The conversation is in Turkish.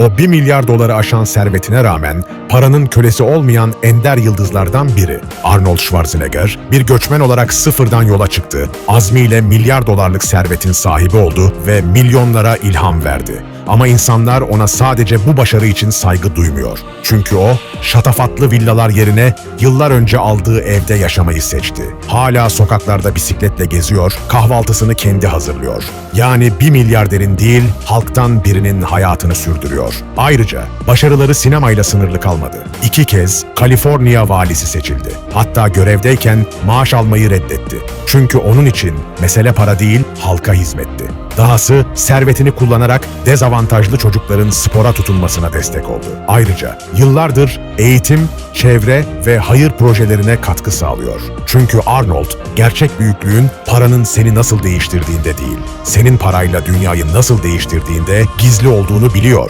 O 1 milyar doları aşan servetine rağmen paranın kölesi olmayan ender yıldızlardan biri. Arnold Schwarzenegger bir göçmen olarak sıfırdan yola çıktı. Azmiyle milyar dolarlık servetin sahibi oldu ve milyonlara ilham verdi. Ama insanlar ona sadece bu başarı için saygı duymuyor. Çünkü o, şatafatlı villalar yerine yıllar önce aldığı evde yaşamayı seçti. Hala sokaklarda bisikletle geziyor, kahvaltısını kendi hazırlıyor. Yani bir milyarderin değil, halktan birinin hayatını sürdürüyor. Ayrıca başarıları sinemayla sınırlı kalmadı. İki kez Kaliforniya valisi seçildi. Hatta görevdeyken maaş almayı reddetti. Çünkü onun için mesele para değil, halka hizmetti. Dahası servetini kullanarak dezavantajlı çocukların spora tutunmasına destek oldu. Ayrıca yıllardır eğitim, çevre ve hayır projelerine katkı sağlıyor. Çünkü Arnold gerçek büyüklüğün paranın seni nasıl değiştirdiğinde değil, senin parayla dünyayı nasıl değiştirdiğinde gizli olduğunu biliyor.